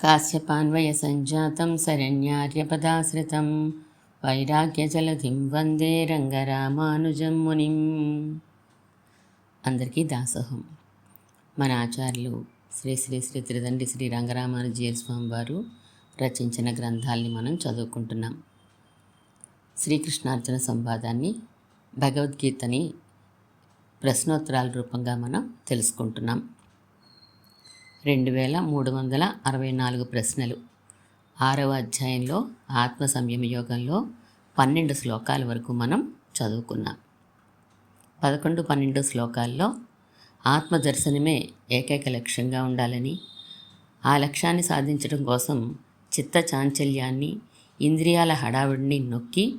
కాశ్యపాన్వయ సంజాతం శరణ్యార్యపదాశ్రితం వైరాగ్యజలధిం వందే రంగరామానుజం మునిం అందరికీ దాసోహం. మన ఆచార్యులు శ్రీ శ్రీ శ్రీ త్రిదండి శ్రీ రంగరామానుజీయ స్వామి వారు రచించిన గ్రంథాల్ని మనం చదువుకుంటున్నాం. శ్రీకృష్ణార్జున సంవాదాన్ని భగవద్గీతని ప్రశ్నోత్తరాల రూపంగా మనం తెలుసుకుంటున్నాం. రెండు వేల మూడు వందల అరవై నాలుగు ప్రశ్నలు. ఆరవ అధ్యాయంలో ఆత్మ సంయమ యోగంలో పన్నెండు శ్లోకాల వరకు మనం చదువుకున్నాం. పదకొండు పన్నెండు శ్లోకాల్లో ఆత్మ దర్శనమే ఏకైక లక్ష్యంగా ఉండాలని ఆ లక్ష్యాన్ని సాధించడం కోసం చిత్త చాంచల్యాన్ని ఇంద్రియాల హడావుడిని నొక్కి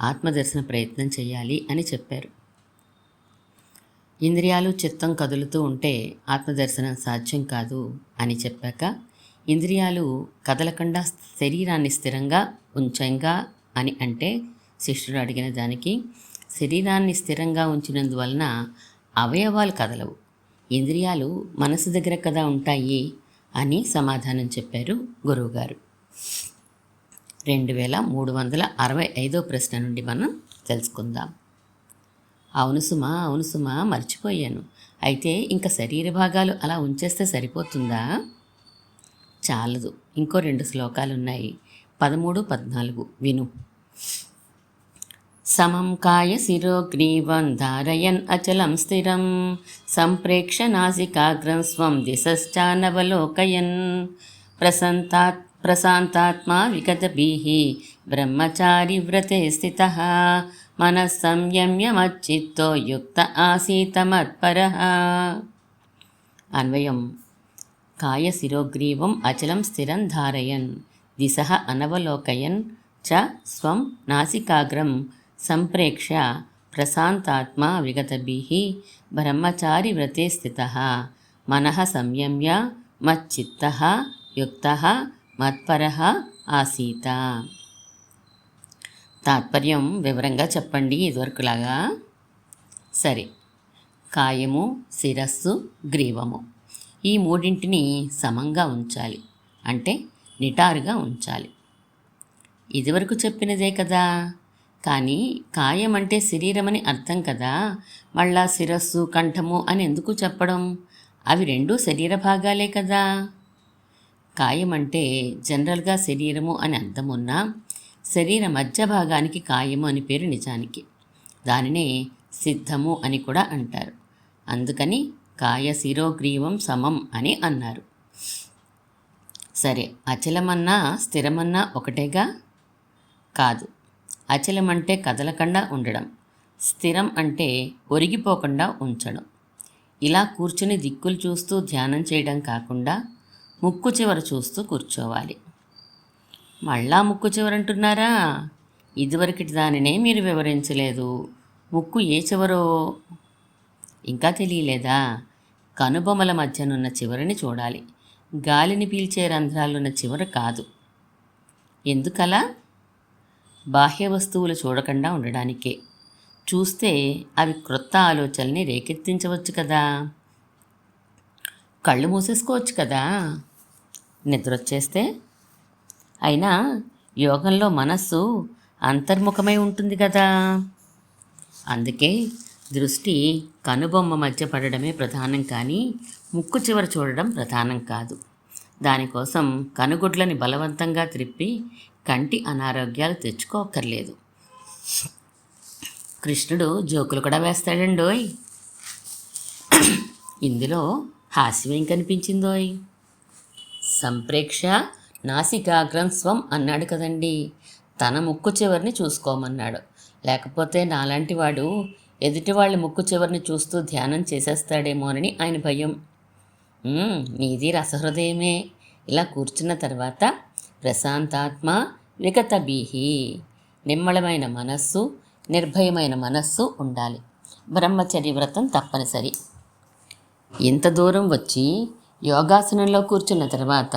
ఆత్మదర్శన ప్రయత్నం చేయాలి అని చెప్పారు. ఇంద్రియాలు చిత్తం కదులుతూ ఉంటే ఆత్మదర్శనం సాధ్యం కాదు అని చెప్పాక ఇంద్రియాలు కదలకుండా శరీరాన్ని స్థిరంగా ఉంచంగా అని అంటే శిష్యుడు అడిగిన దానికి శరీరాన్ని స్థిరంగా ఉంచినందువలన అవయవాలు కదలవు. ఇంద్రియాలు మనసు దగ్గర కదా ఉంటాయి అని సమాధానం చెప్పారు గురువుగారు. రెండు వేల మూడు వందల అరవై ఐదో ప్రశ్న నుండి మనం తెలుసుకుందాం. అవును సుమా అవును సుమా మర్చిపోయాను. అయితే ఇంకా శరీర భాగాలు అలా ఉంచేస్తే సరిపోతుందా? చాలదు. ఇంకో రెండు శ్లోకాలు ఉన్నాయి పదమూడు పద్నాలుగు. విను. సమం కాయ శిరోగ్రీవం ధారయన్ అచలం స్థిరం. సంప్రేక్ష నాసికాగ్రం స్వం దిశశ్చానవలోకయన్. ప్రసంతాత్ ప్రశాంతాత్మా విగతభీ బ్రహ్మచారి వ్రతే స్థిత. మనస్సంయమ్యమచ్చిత్తో యుక్త ఆసీత మత్పర అన్వయం కాయశిరోగ్రీవం అచలం స్థిరం ధారయన్. దిశ అనవలోకయన్. చ స్వం నాసికాగ్రం. సంప్రేక్ష ప్రశాంతాత్మా విగతభిः. బ్రహ్మచారి వ్రతే స్థిత. మనః సంయమ్య మచ్చిత్త. యుక్త మత్పర ఆసీత. తాత్పర్యం వివరంగా చెప్పండి ఇదివరకులాగా. సరే కాయము శిరస్సు గ్రీవము ఈ మూడింటిని సమంగా ఉంచాలి. అంటే నిటారుగా ఉంచాలి. ఇదివరకు చెప్పినదే కదా. కానీ కాయం అంటే శరీరం అని అర్థం కదా. మళ్ళా శిరస్సు కంఠము అని ఎందుకు చెప్పడం? అవి రెండు శరీర భాగాలే కదా. కాయం అంటే జనరల్గా శరీరము అని అర్థం ఉన్నా శరీర మధ్య భాగానికి కాయము అని పేరు నిజానికి. దానినే సిద్ధము అని కూడా అంటారు. అందుకని కాయ శిరోగ్రీవం సమం అని అన్నారు. సరే అచలమన్నా స్థిరమన్నా ఒకటేగా? కాదు. అచలం అంటే కదలకుండా ఉండడం. స్థిరం అంటే ఒరిగిపోకుండా ఉంచడం. ఇలా కూర్చుని దిక్కులు చూస్తూ ధ్యానం చేయడం కాకుండా ముక్కు చివర చూస్తూ కూర్చోవాలి. మళ్ళా ముక్కు చివరంటున్నారా ఇదివరకటి దానినే మీరు వివరించలేదు. ముక్కు ఏ చివరో? ఇంకా తెలియలేదా? కనుబొమల మధ్యనున్న చివరిని చూడాలి. గాలిని పీల్చే రంధ్రాలున్న చివర కాదు. ఎందుకలా? బాహ్య వస్తువులు చూడకుండా ఉండడానికే. చూస్తే అవి క్రొత్త ఆలోచనల్ని రేకెత్తించవచ్చు కదా? కళ్ళు మూసేసుకోవచ్చు కదా? నిద్రొచ్చేస్తే అయినా యోగంలో మనస్సు అంతర్ముఖమై ఉంటుంది కదా. అందుకే దృష్టి కనుబొమ్మ మధ్య పడడమే ప్రధానం కానీ ముక్కు చివర చూడడం ప్రధానం కాదు. దానికోసం కనుగుడ్లని బలవంతంగా త్రిప్పి కంటి అనారోగ్యాలు తెచ్చుకోక్కర్లేదు. కృష్ణుడు జోకులు కూడా వేస్తాడండోయ్. ఇందులో హాస్యం కనిపించిందోయ్? సంప్రేక్ష నాసికాగ్రం స్వం అన్నాడు కదండి. తన ముక్కు చివరిని చూసుకోమన్నాడు. లేకపోతే నాలాంటి వాడు ఎదుటివాళ్ళ ముక్కు చివరిని చూస్తూ ధ్యానం చేసేస్తాడేమోనని ఆయన భయం. నీది రసహృదయమే. ఇలా కూర్చున్న తర్వాత ప్రశాంతాత్మ విగతబీహి నిమ్మళమైన మనస్సు నిర్భయమైన మనస్సు ఉండాలి. బ్రహ్మచర్య వ్రతం తప్పనిసరి. ఇంత దూరం వచ్చి యోగాసనంలో కూర్చున్న తర్వాత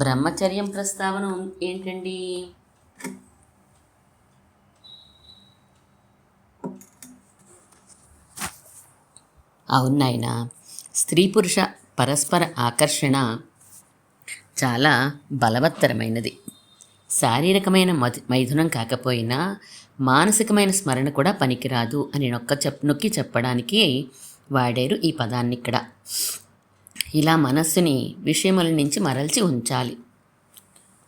బ్రహ్మచర్యం ప్రస్తావన ఏంటండి? అవునాయన స్త్రీ పురుష పరస్పర ఆకర్షణ చాలా బలవత్తరమైనది. శారీరకమైన మధు మైథునం కాకపోయినా మానసికమైన స్మరణ కూడా పనికిరాదు అని నొక్క చెప్ నొక్కి చెప్పడానికి వాడారు ఈ పదాన్ని ఇక్కడ ఇలా మనస్సుని విషయముల నుంచి మరల్చి ఉంచాలి.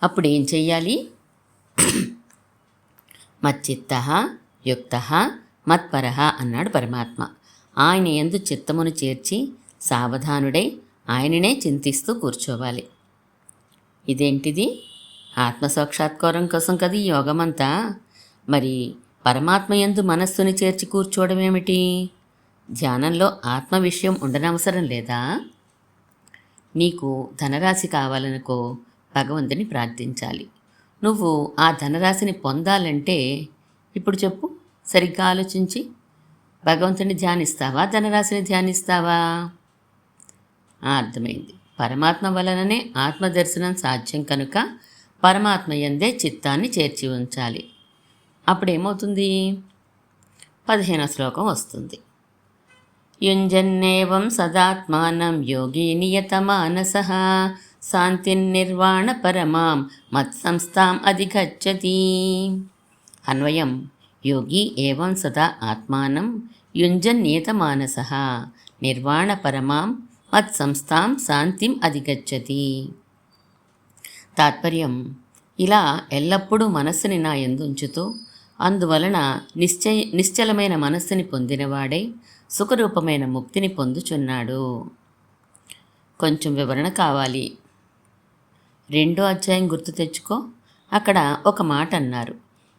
అప్పుడు ఏం చెయ్యాలి? మచ్చిత్త యుక్త మత్పర అన్నాడు పరమాత్మ. ఆయన ఎందు చిత్తమును చేర్చి సావధానుడై ఆయననే చింతిస్తూ కూర్చోవాలి. ఇదేంటిది? ఆత్మసాక్షాత్కారం కోసం కదా ఈ యోగమంతా? మరి పరమాత్మ యందు మనస్సుని చేర్చి కూర్చోవడం ఏమిటి ధ్యానంలో ఆత్మ విషయం ఉండనవసరం లేదా? నీకు ధనరాశి కావాలనుకో భగవంతుని ప్రార్థించాలి. నువ్వు ఆ ధనరాశిని పొందాలంటే ఇప్పుడు చెప్పు సరిగ్గా ఆలోచించి. భగవంతుని ధ్యానిస్తావా? ధనరాశిని ధ్యానిస్తావా? అర్థమైంది. పరమాత్మ వలననే ఆత్మదర్శనం సాధ్యం కనుక పరమాత్మ ఎందే చిత్తాన్ని చేర్చి ఉంచాలి. అప్పుడేమవుతుంది? పదిహేనో శ్లోకం వస్తుంది. యుంజన్నేవం సదాత్మానం యోగి నియతమానస శాంతిర్నిర్వాణ పరమాం మత్సంస్థాం అధిగచ్చతి అన్వయం యోగి ఏవం సదా ఆత్మానం యుంజన్నియతమానస నిర్వాణ పరమాం మత్సంస్థాం శాంతిం అధిగచ్చతి తాత్పర్యం ఇలా ఎల్లప్పుడూ మనస్సుని నా ఎందుంచుతూ అందువలన నిశ్చయ నిశ్చలమైన మనస్సుని పొందినవాడై సుఖరూపమైన ముక్తిని పొందుచున్నాడు. కొంచెం వివరణ కావాలి. రెండో అధ్యాయం గుర్తు తెచ్చుకో. అక్కడ ఒక మాట అన్నారు.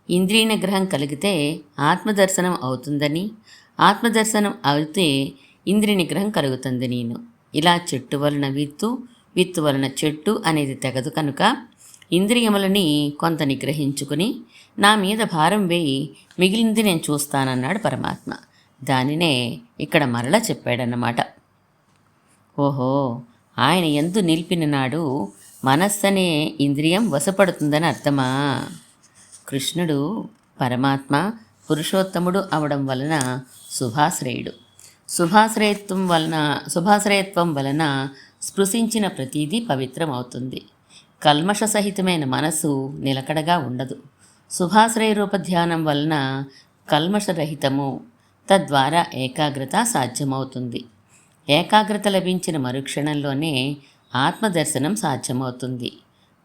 ఇంద్రియ నిగ్రహం కలిగితే ఆత్మదర్శనం అవుతుందని ఆత్మదర్శనం అయితే ఇంద్రియ నిగ్రహం కలుగుతుంది నేను. ఇలా చెట్టు వలన విత్తు విత్తు వలన చెట్టు అనేది తెగదు కనుక ఇంద్రియములని కొంత నిగ్రహించుకుని నా మీద భారం వేయి మిగిలింది నేను చూస్తానన్నాడు పరమాత్మ. దానినే ఇక్కడ మరలా చెప్పాడన్నమాట. ఓహో ఆయన ఎందు నిలిపిన నాడు మనస్సనే ఇంద్రియం వశపడుతుందని అర్థమా? కృష్ణుడు పరమాత్మ పురుషోత్తముడు అవడం వలన శుభాశ్రయుడు శుభాశ్రయత్వం వలన శుభాశ్రయత్వం వలన స్పృశించిన ప్రతీదీ పవిత్రమవుతుంది. కల్మష సహితమైన మనసు నిలకడగా ఉండదు. శుభాశ్రయ రూప ధ్యానం వలన కల్మషరహితము తద్వారా ఏకాగ్రత సాధ్యమవుతుంది. ఏకాగ్రత లభించిన మరుక్షణంలోనే ఆత్మదర్శనం సాధ్యమవుతుంది.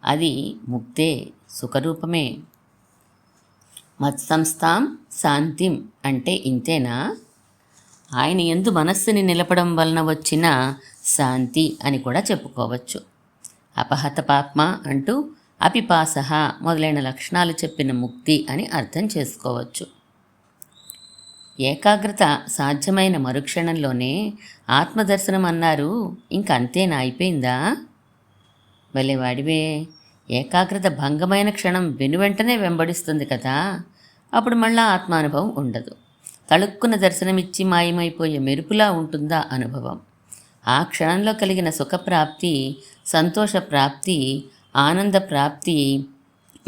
అది ముక్తే సుఖరూపమే. మత్సంస్థాం శాంతిం అంటే ఇంతేనా? ఆయన ఎందు మనస్సుని నిలపడం వలన వచ్చిన శాంతి అని కూడా చెప్పుకోవచ్చు. అపహత పాప్మ అంటూ అపిపాసహ మొదలైన లక్షణాలు చెప్పిన ముక్తి అని అర్థం చేసుకోవచ్చు. ఏకాగ్రత సాధ్యమైన మరుక్షణంలోనే ఆత్మదర్శనం అన్నారు. ఇంక అంతేనా అయిపోయిందా వాడివే. ఏకాగ్రత భంగమైన క్షణం వెనువెంటనే వెంబడిస్తుంది కదా. అప్పుడు మళ్ళా ఆత్మానుభవం ఉండదు. తళుక్కున దర్శనమిచ్చి మాయమైపోయే మెరుపులా ఉంటుందా అనుభవం. ఆ క్షణంలో కలిగిన సుఖప్రాప్తి సంతోష ప్రాప్తి ఆనంద ప్రాప్తి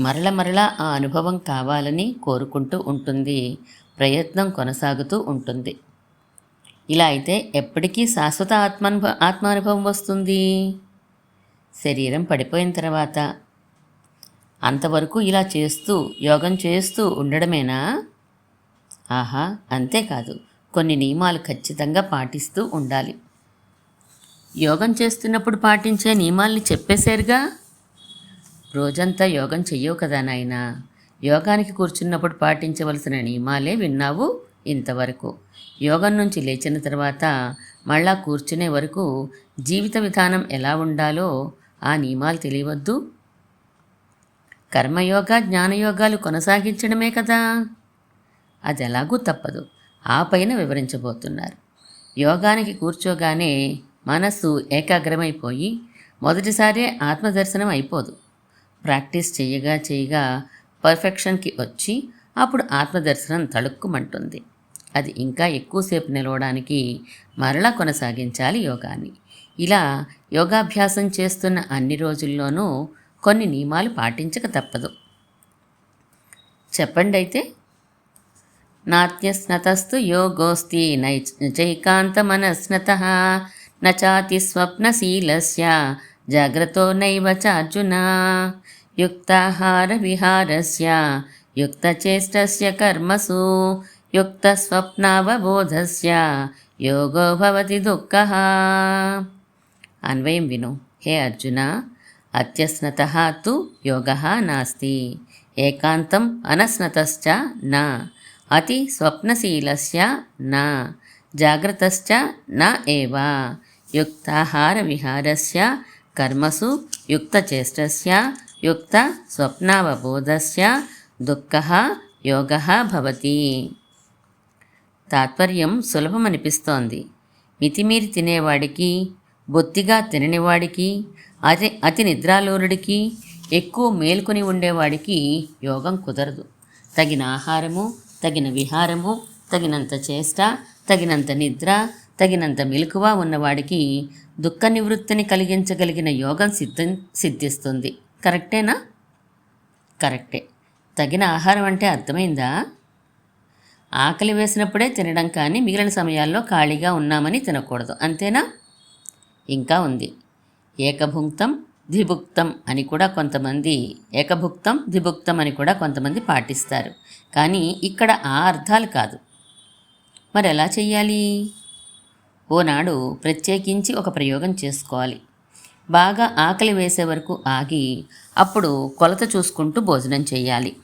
మరల మరలా ఆ అనుభవం కావాలని కోరుకుంటూ ఉంటుంది. ప్రయత్నం కొనసాగుతూ ఉంటుంది. ఇలా అయితే ఎప్పటికీ శాశ్వత ఆత్మానుభవ ఆత్మానుభవం వస్తుంది. శరీరం పడిపోయిన తర్వాత అంతవరకు ఇలా చేస్తూ యోగం చేస్తూ ఉండడమేనా? ఆహా అంతేకాదు కొన్ని నియమాలు ఖచ్చితంగా పాటిస్తూ ఉండాలి. యోగం చేస్తున్నప్పుడు పాటించే నియమాల్ని చెప్పేశారుగా? రోజంతా యోగం చెయ్యవు కదా నాయనా. యోగానికి కూర్చున్నప్పుడు పాటించవలసిన నియమాలే విన్నావు ఇంతవరకు. యోగం నుంచి లేచిన తర్వాత మళ్ళా కూర్చునే వరకు జీవిత విధానం ఎలా ఉండాలో ఆ నియమాలు తెలియవద్దు. కర్మయోగ జ్ఞానయోగాలు కొనసాగించడమే కదా. అది ఎలాగూ తప్పదు. ఆ పైన వివరించబోతున్నారు. యోగానికి కూర్చోగానే మనస్సు ఏకాగ్రమైపోయి మొదటిసారే ఆత్మదర్శనం అయిపోదు. ప్రాక్టీస్ చేయగా చేయగా పర్ఫెక్షన్కి వచ్చి అప్పుడు ఆత్మదర్శనం తళుక్కుమంటుంది. అది ఇంకా ఎక్కువసేపు నిలవడానికి మరలా కొనసాగించాలి యోగాన్ని ఇలా యోగాభ్యాసం చేస్తున్న అన్ని రోజుల్లోనూ కొన్ని నియమాలు పాటించక తప్పదు. చెప్పండి అయితే. నాత్యస్నతస్తు యోగోస్తి నైచైకాంతమనస్నత నచాతి స్వప్నశీలస్య జాగ్రత్త నైవ చార్జున యుక్తాహారవిహారస్య యుక్తచేష్టస్య కర్మసు యుక్తస్వప్నావబోధస్య యోగో భవతి దుఃఖ అన్వయం విను హే అర్జున అత్యస్నత తు యోగ నాస్తి ఏకాంతం అనస్నతశ్చ నా అతి స్వప్నశీలస్య నా జాగ్రతశ్చ నా ఏవ యుక్తాహార విహారస్య కర్మసు యుక్తచేష్టస్య యుక్త స్వప్నావబోధస్య దుఃఖ యోగ భవతి. తాత్పర్యం సులభమనిపిస్తోంది. మితిమీరి తినేవాడికి బొత్తిగా తిననివాడికి అతి అతి నిద్రాలోరుడికి ఎక్కువ మేల్కొని ఉండేవాడికి యోగం కుదరదు. తగిన ఆహారము తగిన విహారము తగినంత చేష్ట తగినంత నిద్ర తగినంత మెలకువ ఉన్నవాడికి దుఃఖ నివృత్తిని కలిగించగలిగిన యోగం సిద్ధం సిద్ధిస్తుంది. కరెక్టేనా? కరెక్టే. తగిన ఆహారం అంటే అర్థమైందా? ఆకలి వేసినప్పుడే తినడం కానీ మిగిలిన సమయాల్లో ఖాళీగా ఉన్నామని తినకూడదు. అంతేనా? ఇంకా ఉంది. ఏకభుక్తం ద్విభుక్తం అని కూడా కొంతమంది ఏకభుక్తం ద్విభుక్తం అని కూడా కొంతమంది పాటిస్తారు. కానీ ఇక్కడ ఆ అర్థాలు కాదు. మరి ఎలా చెయ్యాలి? ఓనాడు ప్రత్యేకించి ఒక ప్రయోగం చేసుకోవాలి. బాగా ఆకలి వేసే వరకు ఆగి అప్పుడు కొలత చూసుకుంటూ భోజనం చేయాలి.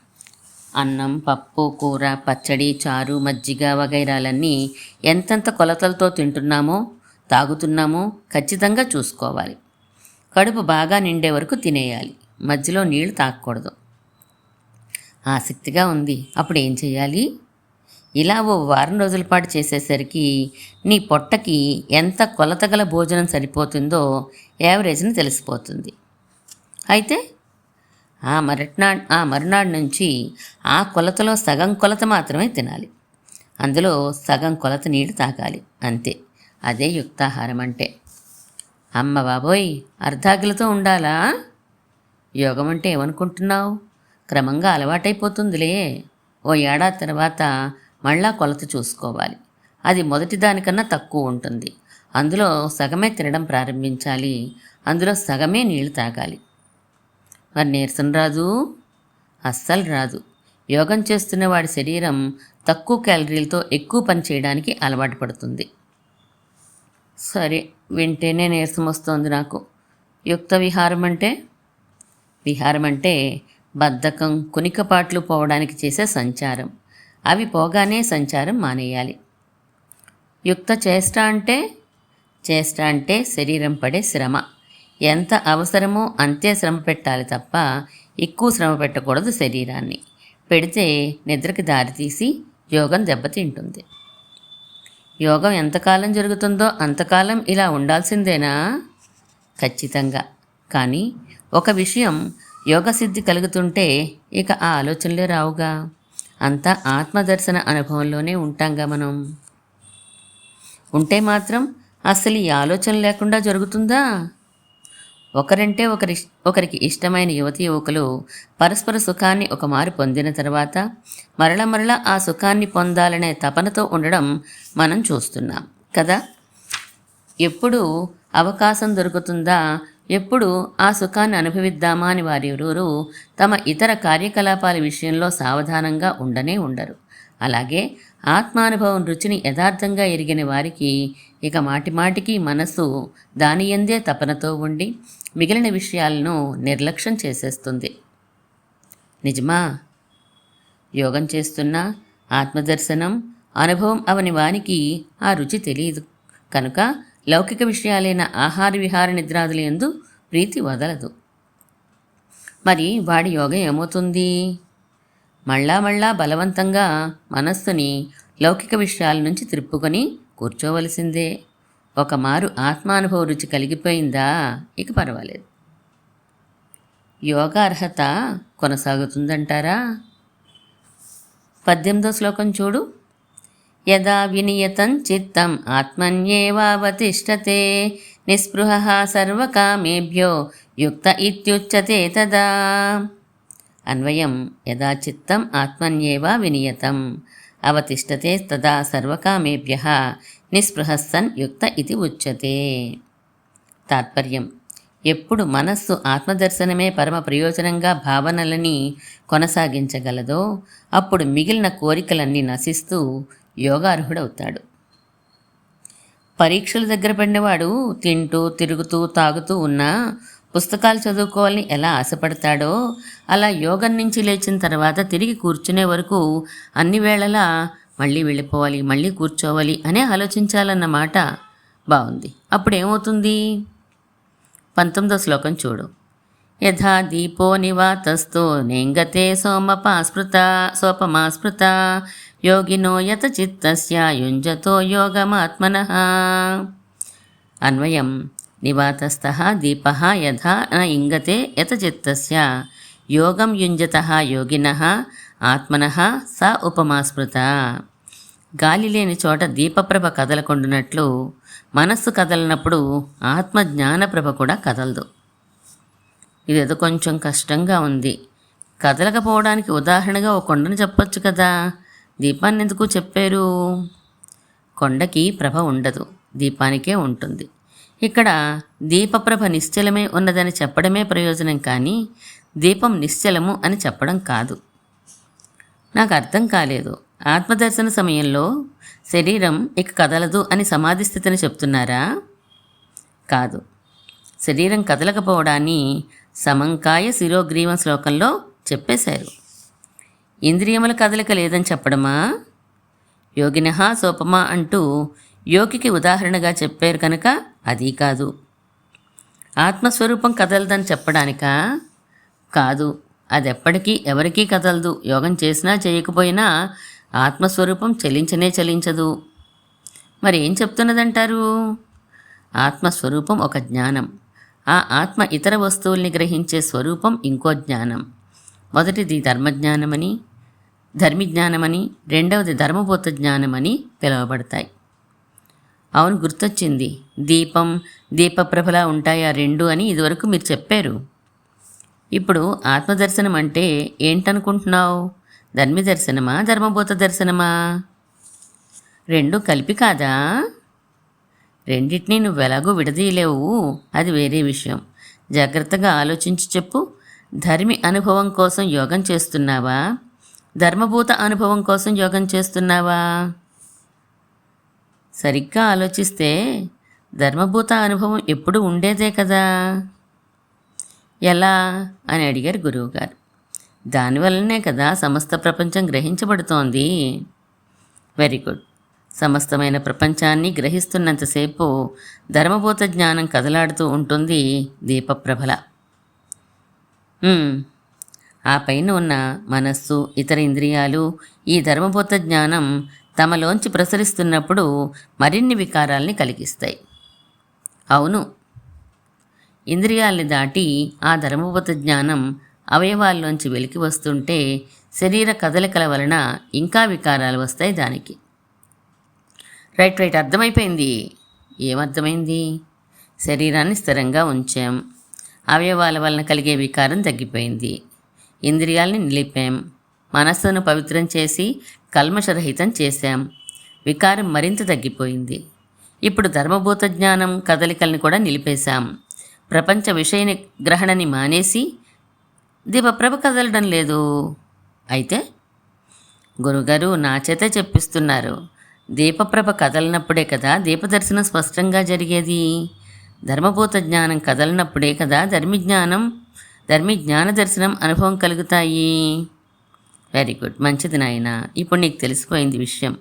అన్నం పప్పు కూర పచ్చడి చారు మజ్జిగ వగైరాలన్నీ ఎంతెంత కొలతలతో తింటున్నామో తాగుతున్నామో ఖచ్చితంగా చూసుకోవాలి. కడుపు బాగా నిండే వరకు తినేయాలి. మధ్యలో నీళ్ళు తాగకూడదు ఆసక్తిగా ఉంది. అప్పుడు ఏం చేయాలి? ఇలా ఓ వారం రోజుల పాటు చేసేసరికి నీ పొట్టకి ఎంత కొలతగల భోజనం సరిపోతుందో యావరేజ్ని తెలిసిపోతుంది. అయితే ఆ మరునాడు ఆ మరునాడు నుంచి ఆ కొలతలో సగం కొలత మాత్రమే తినాలి. అందులో సగం కొలత నీళ్ళు తాగాలి. అంతే. అదే యుక్తాహారం అంటే. అమ్మ బాబోయ్! అర్ధాకిలతో ఉండాలా? యోగం అంటే ఏమనుకుంటున్నావు? క్రమంగా అలవాటైపోతుందిలే. ఓ ఏడాది తర్వాత మళ్ళా కొలత చూసుకోవాలి. అది మొదటి దానికన్నా తక్కువ ఉంటుంది. అందులో సగమే తినడం ప్రారంభించాలి. అందులో సగమే నీళ్ళు తాగాలి. మరి నీరసం రాదు. అస్సలు రాదు. యోగం చేస్తున్న వాడి శరీరం తక్కువ క్యాలరీలతో ఎక్కువ పని చేయడానికి అలవాటు పడుతుంది. సరే వింటేనే నీరసం వస్తోంది నాకు. యుక్త విహారం అంటే? విహారం అంటే బద్ధకం కునికపాట్లు పోవడానికి చేసే సంచారం. అవి పోగానే సంచారం మానేయాలి. యుక్త చేష్ట అంటే చేష్ట అంటే శరీరం పడే శ్రమ. ఎంత అవసరమో అంతే శ్రమ పెట్టాలి తప్ప ఎక్కువ శ్రమ పెట్టకూడదు శరీరాన్ని. పెడితే నిద్రకి దారితీసి యోగం దెబ్బతింటుంది. యోగం ఎంతకాలం జరుగుతుందో అంతకాలం ఇలా ఉండాల్సిందేనా? ఖచ్చితంగా. కానీ ఒక విషయం యోగ సిద్ధి కలుగుతుంటే ఇక ఆ ఆలోచనలే రావుగా. అంతా ఆత్మదర్శన అనుభవంలోనే ఉంటాంగా మనం. ఉంటే మాత్రం అసలు ఈ ఆలోచన లేకుండా జరుగుతుందా? ఒకరంటే ఒకరి ఒకరికి ఇష్టమైన యువతి యువకులు పరస్పర సుఖాన్ని ఒక మారు పొందిన తర్వాత మరల మరల ఆ సుఖాన్ని పొందాలనే తపనతో ఉండడం మనం చూస్తున్నాం కదా? ఎప్పుడు అవకాశం దొరుకుతుందా? ఎప్పుడు ఆ సుఖాన్ని అనుభవిద్దామా అని వారిరువురు తమ ఇతర కార్యకలాపాల విషయంలో సావధానంగా ఉండనే ఉండరు. అలాగే ఆత్మానుభవం రుచిని యథార్థంగా ఎరిగిన వారికి ఇక మాటిమాటికి మనసు దాని ఎందే తపనతో ఉండి మిగిలిన విషయాలను నిర్లక్ష్యం చేసేస్తుంది. నిజమా? యోగం చేస్తున్నా ఆత్మదర్శనం అనుభవం అవని వానికి ఆ రుచి తెలియదు. కనుక లౌకిక విషయాలైన ఆహార విహార నిద్రాదుల ఎందు ప్రీతి వదలదు. మరి వాడి యోగం ఏమవుతుంది? మళ్ళా మళ్ళా బలవంతంగా మనస్సుని లౌకిక విషయాల నుంచి త్రిప్పుకొని కూర్చోవలసిందే. ఒక మారు ఆత్మానుభవ రుచి కలిగిపోయిందా? ఇక పర్వాలేదు. యోగ అర్హత కొనసాగుతుందంటారా? పద్దెనిమిదో శ్లోకం చూడు. యదా వినియతం చిత్తం ఆత్మన్యేవావతిష్టతే. నిస్పృహ సర్వకామేభ్యో యుక్త ఇత్యుచ్యతే తదా. అన్వయం యదా చిత్తం ఆత్మన్యేవ వినియతం. అవతిష్టతే తదా సర్వకామేభ్య నిస్పృహస్సన్ యుక్త ఇది ఉచ్యతే. తాత్పర్యం. ఎప్పుడు మనస్సు ఆత్మదర్శనమే పరమ ప్రయోజనంగా భావనలని కొనసాగించగలదో అప్పుడు మిగిలిన కోరికలన్నీ నశిస్తూ యోగార్హుడవుతాడు. పరీక్షల దగ్గర పడినవాడు తింటూ తిరుగుతూ తాగుతూ ఉన్నా పుస్తకాలు చదువుకోవాలని ఎలా ఆశపడతాడో అలా యోగం నుంచి లేచిన తర్వాత తిరిగి కూర్చునే వరకు అన్ని వేళలా మళ్ళీ వెళ్ళిపోవాలి మళ్ళీ కూర్చోవాలి అనే ఆలోచించాలన్నమాట బాగుంది అప్పుడు ఏమవుతుంది పంతొమ్మిదో శ్లోకం చూడు. యథా దీపో నివాతస్థో నెంగతే సోమపాస్మృత సోపమాస్మృత యోగినో యత చిత్తస్య యుంజతో యోగమాత్మన. అన్వయం. నివాతస్థ దీప యథా న ఇంగతే యత చిత్తస్య. యోగం యుంజత యోగిన ఆత్మన స ఉపమాస్మృత. గాలి లేని చోట దీపప్రభ కదలకుండునట్లు మనస్సు కదలనప్పుడు ఆత్మ జ్ఞానప్రభ కూడా కదలదు. ఇదేదో కొంచెం కష్టంగా ఉంది. కదలకపోవడానికి ఉదాహరణగా ఒక కొండను చెప్పొచ్చు కదా. దీపాన్ని ఎందుకు చెప్పారు? కొండకి ప్రభ ఉండదు. దీపానికే ఉంటుంది. ఇక్కడ దీపప్రభ నిశ్చలమే ఉన్నదని చెప్పడమే ప్రయోజనం కానీ దీపం నిశ్చలము అని చెప్పడం కాదు. నాకు అర్థం కాలేదు. ఆత్మదర్శన సమయంలో శరీరం ఇక కదలదు అని సమాధి స్థితిని చెప్తున్నారా? కాదు. శరీరం కదలకపోవడాన్ని సమంకాయ శిరోగ్రీవం శ్లోకంలో చెప్పేశారు. ఇంద్రియముల కదలిక లేదని చెప్పడమా? యోగిన సోపమా అంటూ యోగికి ఉదాహరణగా చెప్పారు కనుక అది కాదు. ఆత్మస్వరూపం కదలదని చెప్పడానికా? కాదు. అది ఎప్పటికీ ఎవరికీ కదలదు. యోగం చేసినా చేయకపోయినా ఆత్మస్వరూపం చలించనే చలించదు. మరి ఏం చెప్తున్నదంటారు? ఆత్మస్వరూపం ఒక జ్ఞానం. ఆ ఆత్మ ఇతర వస్తువుల్ని గ్రహించే స్వరూపం ఇంకో జ్ఞానం. మొదటిది ధర్మజ్ఞానమని ధర్మిజ్ఞానమని రెండవది ధర్మబోధ జ్ఞానమని పిలువబడతాయి. అవును గుర్తొచ్చింది. దీపం దీపప్రభలా ఉంటాయా రెండు అని ఇదివరకు మీరు చెప్పారు. ఇప్పుడు ఆత్మదర్శనం అంటే ఏంటనుకుంటున్నావు? ధర్మి దర్శనమా ధర్మభూత దర్శనమా? రెండు కలిపి కాదా? రెండింటినీ నువ్వు ఎలాగో విడదీయలేవు. అది వేరే విషయం. జాగ్రత్తగా ఆలోచించి చెప్పు. ధర్మి అనుభవం కోసం యోగం చేస్తున్నావా? ధర్మభూత అనుభవం కోసం యోగం చేస్తున్నావా? సరిగ్గా ఆలోచిస్తే ధర్మభూత అనుభవం ఎప్పుడు ఉండేదే కదా? ఎలా? అని అడిగారు గురువుగారు. దానివల్లనే కదా సమస్త ప్రపంచం గ్రహించబడుతోంది. Very good. సమస్తమైన ప్రపంచాన్ని గ్రహిస్తున్నంతసేపు ధర్మభూత జ్ఞానం కదలాడుతూ ఉంటుంది దీపప్రభల. మ్మ్. ఆ పైన ఉన్న మనస్సు ఇతర ఇంద్రియాలు ఈ ధర్మబోధ జ్ఞానం తమలోంచి ప్రసరిస్తున్నప్పుడు మరిన్ని వికారాల్ని కలిగిస్తాయి. అవును. ఇంద్రియాల్ని దాటి ఆ ధర్మబోధ జ్ఞానం అవయవాల్లోంచి వెలికి వస్తుంటే శరీర కదలికల వలన ఇంకా వికారాలు వస్తాయి దానికి. Right right. అర్థమైపోయింది. ఏమర్థమైంది? శరీరాన్ని స్థిరంగా ఉంచాం. అవయవాల వలన కలిగే వికారం తగ్గిపోయింది. ఇంద్రియాల్ని నిలిపాం. మనస్సును పవిత్రం చేసి కల్మషరహితం చేశాం. వికారం మరింత తగ్గిపోయింది. ఇప్పుడు ధర్మభూత జ్ఞానం కదలికల్ని కూడా నిలిపేశాం. ప్రపంచ విషయ గ్రహణని మానేసి దీపప్రభ కదలడం లేదు. అయితే గురుగారు నా చేత చెప్పిస్తున్నారు. దీపప్రభ కదలనప్పుడే కదా దీపదర్శనం స్పష్టంగా జరిగేది? ధర్మభూత జ్ఞానం కదలనప్పుడే కదా ధర్మిజ్ఞానం ధర్మి జ్ఞాన దర్శనం అనుభవం కలుగుతాయి. వెరీ గుడ్ మంచిది నాయన. ఇప్పుడు నీకు తెలిసిపోయింది విషయం.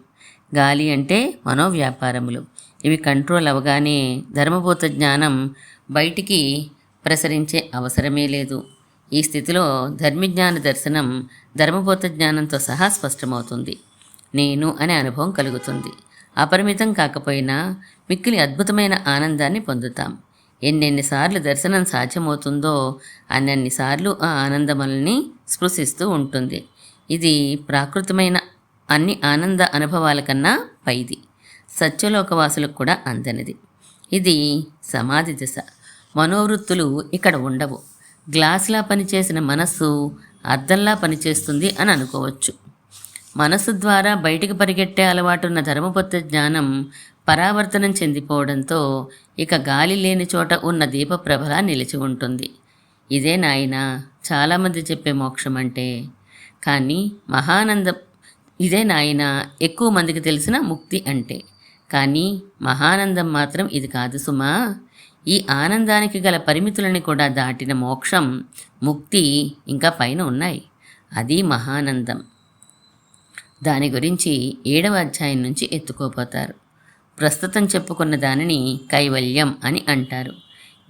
గాలి అంటే మనోవ్యాపారములు. ఇవి కంట్రోల్ అవగానే ధర్మభూత జ్ఞానం బయటికి ప్రసరించే అవసరమే లేదు. ఈ స్థితిలో ధర్మిజ్ఞాన దర్శనం ధర్మభూత జ్ఞానంతో సహా స్పష్టమవుతుంది. నేను అనే అనుభవం కలుగుతుంది. అపరిమితం కాకపోయినా మిక్కిలి అద్భుతమైన ఆనందాన్ని పొందుతాం. ఎన్నెన్నిసార్లు దర్శనం సాధ్యమవుతుందో అన్నెన్నిసార్లు ఆ ఆనందములని స్పృశిస్తూ ఉంటుంది. ఇది ప్రాకృతమైన అన్ని ఆనంద అనుభవాల కన్నా పైది. సత్యలోకవాసులకు కూడా అందనిది. ఇది సమాధి దశ. మనోవృత్తులు ఇక్కడ ఉండవు. గ్లాసులా పనిచేసిన మనస్సు అద్దంలా పనిచేస్తుంది అని అనుకోవచ్చు. మనస్సు ద్వారా బయటికి పరిగెట్టే అలవాటున్న ధర్మపుత్ర జ్ఞానం పరావర్తనం చెందిపోవడంతో ఇక గాలి లేని చోట ఉన్న దీపప్రభలా నిలిచి ఉంటుంది. ఇదే నాయన చాలామంది చెప్పే మోక్షం అంటే కానీ మహానందం ఇదే నాయన ఎక్కువ మందికి తెలిసిన ముక్తి అంటే. కానీ మహానందం మాత్రం ఇది కాదు సుమా. ఈ ఆనందానికి గల పరిమితులని కూడా దాటిన మోక్షం ముక్తి ఇంకా పైన ఉన్నాయి. అది మహానందం. దాని గురించి ఏడవ అధ్యాయం నుంచి ఎత్తుకోపోతారు ప్రస్తుతం చెప్పుకున్న దానిని కైవల్యం అని అంటారు.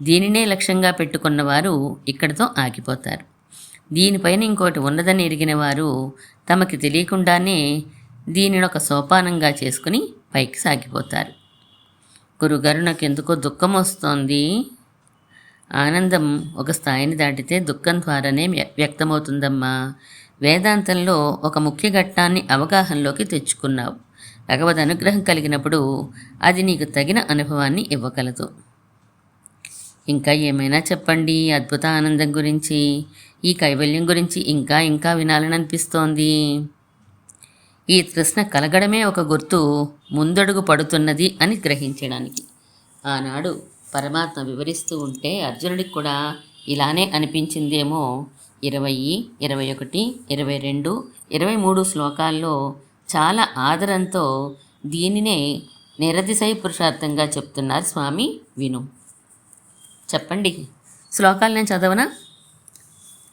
దీనినే లక్ష్యంగా పెట్టుకున్న వారు ఇక్కడితో ఆగిపోతారు. దీనిపైన ఇంకోటి ఉన్నదని ఎరిగిన వారు తమకి తెలియకుండానే దీనిని ఒక సోపానంగా చేసుకుని పైకి సాగిపోతారు. గురుగారు నాకు ఎందుకో దుఃఖం వస్తోంది. ఆనందం ఒక స్థాయిని దాటితే దుఃఖం ద్వారానే వ్య- వ్యక్తమవుతుందమ్మా. వేదాంతంలో ఒక ముఖ్య ఘట్టాన్ని అవగాహనలోకి తెచ్చుకున్నావు. భగవద్ అనుగ్రహం కలిగినప్పుడు అది నీకు తగిన అనుభవాన్ని ఇవ్వగలదు. ఇంకా ఏమైనా చెప్పండి? అద్భుత ఆనందం గురించి ఈ కైవల్యం గురించి ఇంకా ఇంకా వినాలని అనిపిస్తోంది. ఈ తృష్ణ కలగడమే ఒక గుర్తు ముందడుగు పడుతున్నది అని గ్రహించడానికి. ఆనాడు పరమాత్మ వివరిస్తూ ఉంటే అర్జునుడికి కూడా ఇలానే అనిపించిందేమో. ఇరవై ఇరవై ఒకటి ఇరవై రెండు ఇరవై మూడు శ్లోకాల్లో చాలా ఆదరంతో దీనినే నిరతిశయ పురుషార్థంగా చెప్తున్నారు స్వామి విను. చెప్పండి. శ్లోకాలు నేను చదవనా?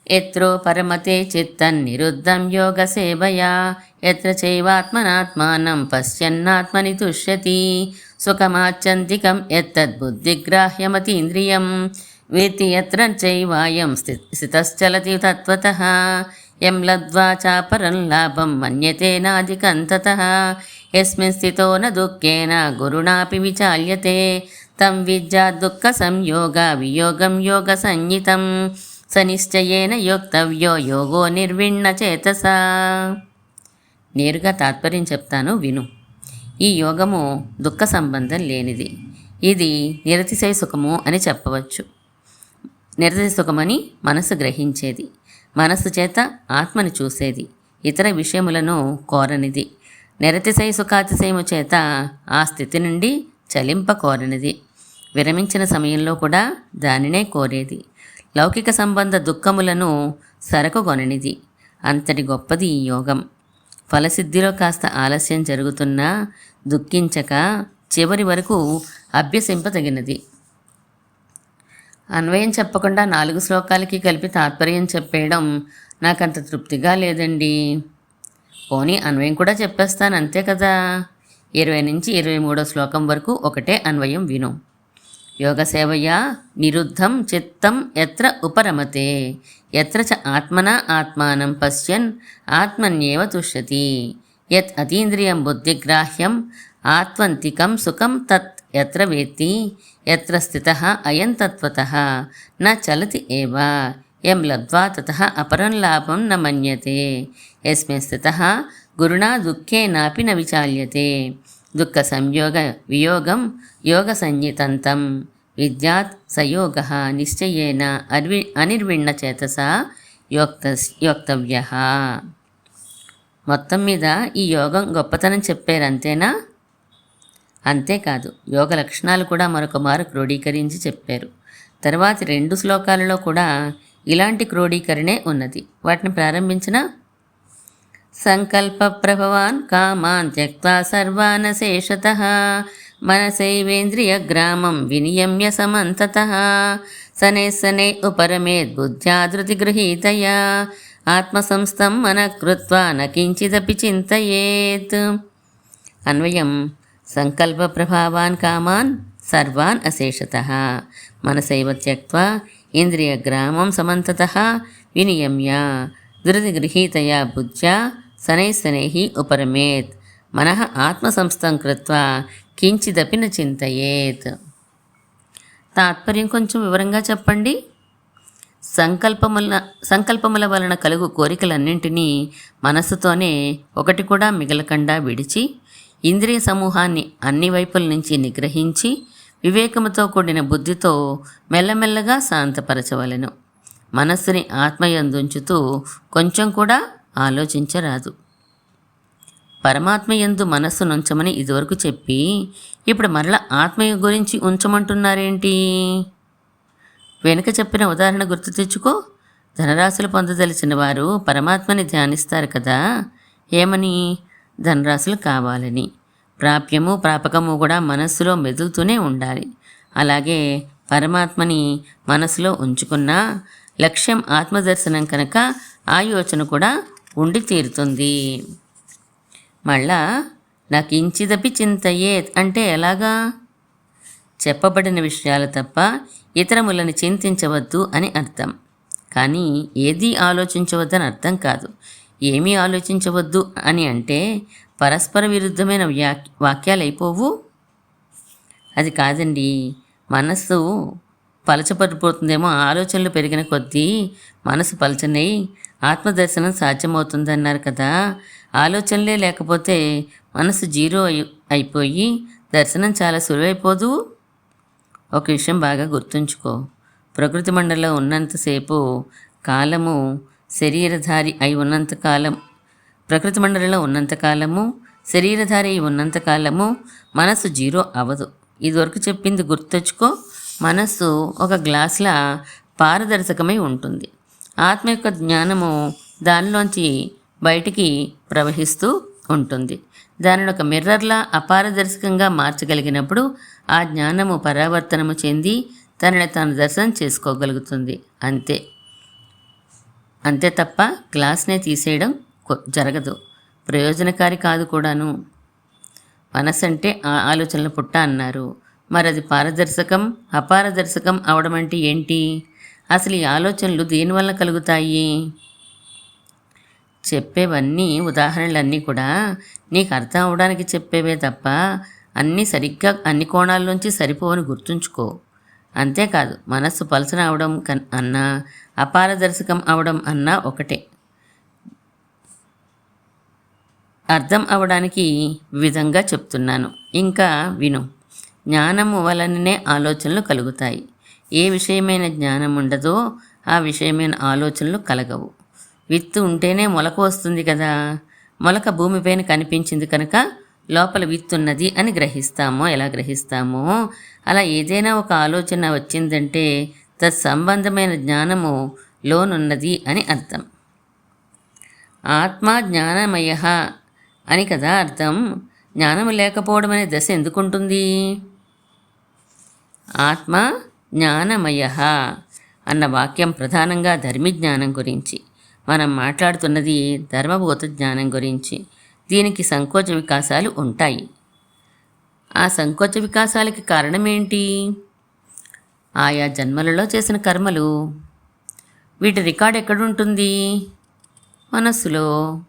ఎత్రో పరమతే చిత్తన్నిరుద్ధం యోగ సేవయా ఎత్ర చైవాత్మనాత్మానం పశ్యన్నాత్మని తుష్యతి సుఖమాత్యంతికం ఎత్తద్బుద్ధిగ్రాహ్యమతీంద్రియం వేత్తి ఎత్ర చైవాయం స్థి స్థితశ్చలతి తత్వత యం లాభం మన్యతే నాధికం తతః యస్మిన్ స్థితో న దుఃఖేన గురుణాపి విచాల్యతే. తం విద్యా దుఃఖ సంయోగ వియోగం యోగ సంహితం. స నిశ్చయేన యోక్తవ్యో యోగో నిర్విణ్ణ చేతస. నేరుగా తాత్పర్యం చెప్తాను విను. ఈ యోగము దుఃఖ సంబంధం లేనిది. ఇది నిరతిశయ సుఖము అని చెప్పవచ్చు. నిరతిశయ సుఖమని మనసు గ్రహించేది. మనస్సు చేత ఆత్మని చూసేది. ఇతర విషయములను కోరనిది. నిరతిశయ సుఖాతిశయము చేత ఆ స్థితి నుండి చలింప కోరనిది విరమించిన సమయంలో కూడా దానినే కోరేది. లౌకిక సంబంధ దుఃఖములను సరకుగొననిది అంతటి గొప్పది ఈ యోగం. ఫలసిద్ధిలో కాస్త ఆలస్యం జరుగుతున్నా దుఃఖించక చివరి వరకు అభ్యసింపదగినది అన్వయం చెప్పకుండా నాలుగు శ్లోకాలకి కలిపి తాత్పర్యం చెప్పేయడం నాకంత తృప్తిగా లేదండి. పోనీ అన్వయం కూడా చెప్పేస్తాను అంతే కదా? ఇరవై నుంచి ఇరవై మూడో శ్లోకం వరకు ఒకటే అన్వయం విను. యోగసేవయా నిరుద్ధం చిత్తం ఎత్ర ఉపరమతే ఎత్ర చ ఆత్మనా ఆత్మానం పశ్యన్ ఆత్మన్యేవ తుష్యతి యత్ అతీంద్రియం బుద్ధిగ్రాహ్యం ఆత్వంతికం సుఖం తత్ ఎత్ర వేత్తి ఎత్ర స్థిత అయం తత్వతః న చలతి ఏవ ఎం లబ్ధ్వా తత అపరం లాభం న మన్యతే యస్మిన్ స్థిత గురుణా దుఃఖేనాపి న విచాల్యతే దుఃఖ సంయోగ వియోగం యోగ సంయుతంతం విద్యాత్ సయోగ నిశ్చయేన అర్వి అనిర్విణ్ణ చేతస యోక్త యోక్తవ్య. మొత్తం మీద ఈ యోగం గొప్పతనం చెప్పారు అంతేనా అంతేకాదు యోగ లక్షణాలు కూడా మరొక మారు క్రోడీకరించి చెప్పారు. తర్వాతి రెండు శ్లోకాలలో కూడా ఇలాంటి క్రోడీకరణే ఉన్నది. వాటిని ప్రారంభించిన సంకల్ప ప్రభవాన్ కామాన్ త్యక్వా సర్వానశేషత మనసైవేంద్రియ గ్రామం వినియమ్య సమంతత శనే శనే ఉపరమేద్ బుద్ధ్యాధృతి గృహీతయా ఆత్మసంస్థం మన కృత్వా న చింతయేత్. అన్వయం సంకల్ప ప్రభావాన్ కామాన్ సర్వాన్ అశేషత. మనసైవ త్యక్వా ఇంద్రియగ్రామం సమంతత. వినియమ్య ధృతిగృహీతయా బుద్ధ్యా శనై శనై ఉపరమేత్. మన ఆత్మసంస్థం కృత్వా కించిదపి న చింతయేత్. తాత్పర్యం కొంచెం వివరంగా చెప్పండి. సంకల్పముల సంకల్పముల వలన కలుగు కోరికలన్నింటినీ మనస్సుతోనే ఒకటి కూడా మిగలకుండా విడిచి ఇంద్రియ సమూహాన్ని అన్ని వైపుల నుంచి నిగ్రహించి వివేకముతో కూడిన బుద్ధితో మెల్లమెల్లగా శాంతపరచవలెను. మనస్సుని ఆత్మయందుంచుతూ కొంచెం కూడా ఆలోచించరాదు. పరమాత్మ యందు మనస్సు ఉంచమని ఇదివరకు చెప్పి ఇప్పుడు మరల ఆత్మయ గురించి ఉంచమంటున్నారేంటి? వెనుక చెప్పిన ఉదాహరణ గుర్తు తెచ్చుకో. ధనరాశులు పొందదలిచిన వారు పరమాత్మని ధ్యానిస్తారు కదా. ఏమని? ధనరాశులు కావాలని. ప్రాప్యము ప్రాపకము కూడా మనస్సులో మెదులుతూనే ఉండాలి. అలాగే పరమాత్మని మనసులో ఉంచుకున్న లక్ష్యం ఆత్మదర్శనం కనుక ఆ యోచన కూడా ఉండి తీరుతుంది. మళ్ళా నాకు ఇంచిదపి చింతయే అంటే ఎలాగా? చెప్పబడిన విషయాలు తప్ప ఇతరములను చింతించవద్దు అని అర్థం. కానీ ఏదీ ఆలోచించవద్దని అర్థం కాదు. ఏమీ ఆలోచించవద్దు అని అంటే పరస్పర విరుద్ధమైన వ్యా వాక్యాలు అయిపోవు అది కాదండి. మనస్సు పలచపడిపోతుందేమో ఆలోచనలు పెరిగిన కొద్దీ మనసు పలచనై ఆత్మదర్శనం సాధ్యమవుతుందన్నారు కదా. ఆలోచనలే లేకపోతే మనసు జీరో అయి అయిపోయి దర్శనం చాలా సులువైపోదు. ఒక విషయం బాగా గుర్తుంచుకో. ప్రకృతి మండలంలో ఉన్నంతసేపు కాలము శరీరధారి అయి ఉన్నంతకాలం ప్రకృతి మండలంలో ఉన్నంతకాలము శరీరధారి అయి ఉన్నంతకాలము మనసు జీరో అవ్వదు ఇదివరకు చెప్పింది గుర్తొచ్చుకో మనస్సు ఒక గ్లాస్లా పారదర్శకమై ఉంటుంది. ఆత్మ యొక్క జ్ఞానము దానిలోంచి బయటికి ప్రవహిస్తూ ఉంటుంది. దానిని ఒక మిర్రర్లా అపారదర్శకంగా మార్చగలిగినప్పుడు ఆ జ్ఞానము పరావర్తనము చెంది తనని తాను దర్శనం చేసుకోగలుగుతుంది. అంతే. అంతే తప్ప గ్లాస్నే తీసేయడం జరగదు. ప్రయోజనకారి కాదు కూడాను. మనసు అంటే ఆ ఆలోచనల పుట్ట అన్నారు. మరి అది పారదర్శకం అపారదర్శకం అవడం అంటే ఏంటి? అసలు ఈ ఆలోచనలు దేనివల్ల కలుగుతాయి? చెప్పేవన్నీ ఉదాహరణలన్నీ కూడా నీకు అర్థం అవడానికి చెప్పేవే తప్ప అన్నీ సరిగ్గా అన్ని కోణాల్లోంచి సరిపోవని గుర్తుంచుకో. అంతేకాదు మనస్సు పలసన అవడం కన్ అన్నా అపారదర్శకం అవడం అన్నా ఒకటే. అర్థం అవడానికి విధంగా చెప్తున్నాను. ఇంకా విను. జ్ఞానము వలననే ఆలోచనలు కలుగుతాయి. ఏ విషయమైన జ్ఞానం ఉండదో ఆ విషయమైన ఆలోచనలు కలగవు. విత్తు ఉంటేనే మొలక వస్తుంది కదా. మొలక భూమిపైన కనిపించింది కనుక లోపల విత్తున్నది అని గ్రహిస్తామో ఎలా గ్రహిస్తామో? అలా ఏదైనా ఒక ఆలోచన వచ్చిందంటే తత్సంబంధమైన జ్ఞానము లోనున్నది అని అర్థం. ఆత్మ జ్ఞానమయ అని కదా అర్థం. జ్ఞానము లేకపోవడం అనే దశ ఎందుకుంటుంది? ఆత్మ జ్ఞానమయ అన్న వాక్యం ప్రధానంగా ధర్మిజ్ఞానం గురించి మనం మాట్లాడుతున్నది ధర్మభూత జ్ఞానం గురించి. దీనికి సంకోచ వికాసాలు ఉంటాయి. ఆ సంకోచ వికాసాలకి కారణమేంటి? ఆయా జన్మలలో చేసిన కర్మలు. వీటి రికార్డ్ ఎక్కడుంటుంది? మనస్సులో.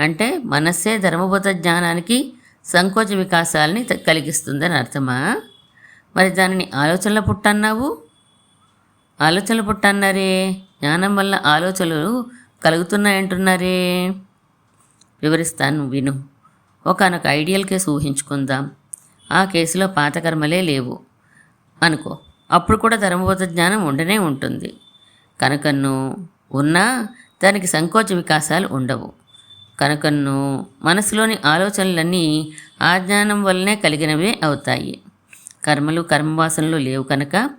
అంటే మనస్సే ధర్మభూత జ్ఞానానికి సంకోచ వికాసాలని కలిగిస్తుందని అర్థమా? మరి దానిని ఆలోచనల పుట్టన్నావు? ఆలోచనలు పుట్టన్నారే. జ్ఞానం వల్ల ఆలోచనలు కలుగుతున్నాయంటున్నారే. వివరిస్తాను విను. ఒకనొక ఐడియల్ కేసు ఊహించుకుందాం. ఆ కేసులో పాత కర్మలే లేవు. అనుకో అప్పుడు కూడా ధర్మబోధ జ్ఞానం ఉండనే ఉంటుంది. కనుకన్ను ఉన్నా దానికి సంకోచ వికాసాలు ఉండవు. కనుకన్ను మనసులోని ఆలోచనలన్నీ ఆ జ్ఞానం వల్లనే కలిగినవే అవుతాయి. కర్మలు కర్మవాసనలు లేవు కనుక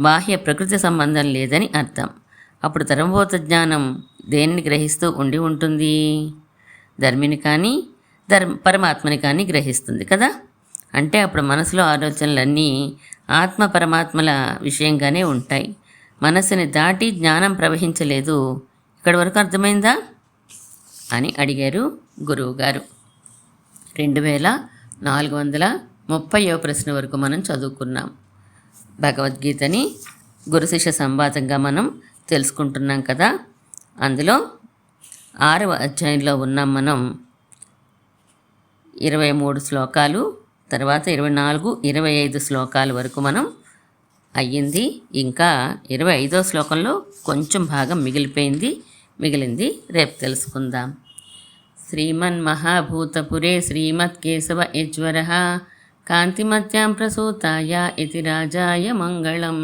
బాహ్య ప్రకృతి సంబంధం లేదని అర్థం. అప్పుడు ధర్మబోధ జ్ఞానం దేన్ని గ్రహిస్తూ ఉండి ఉంటుంది? ధర్మిని కానీ ధర్మ పరమాత్మని కానీ గ్రహిస్తుంది కదా? అంటే అప్పుడు మనసులో ఆలోచనలన్నీ ఆత్మ పరమాత్మల విషయంగానే ఉంటాయి. మనసుని దాటి జ్ఞానం ప్రవహించలేదు. ఇక్కడి వరకు అర్థమైందా? అని అడిగారు గురువుగారు. రెండు వేల నాలుగు వందల ముప్పైవ ప్రశ్న వరకు మనం చదువుకున్నాం. భగవద్గీతని గురు శిష్య సంవాదంగా మనం తెలుసుకుంటున్నాం కదా? అందులో ఆరవ అధ్యాయంలో ఉన్నాం మనం ఇరవై మూడు శ్లోకాలు తర్వాత ఇరవై నాలుగు ఇరవై ఐదు శ్లోకాల వరకు మనం అయ్యింది. ఇంకా ఇరవై ఐదో శ్లోకంలో కొంచెం భాగం మిగిలిపోయింది. మిగిలింది రేపు తెలుసుకుందాం. శ్రీమన్ మహాభూతపురే శ్రీమత్ కేశవ యజ్వర కాంతిమత్యాం ప్రసూతాయ ఇది రాజాయ మంగళం.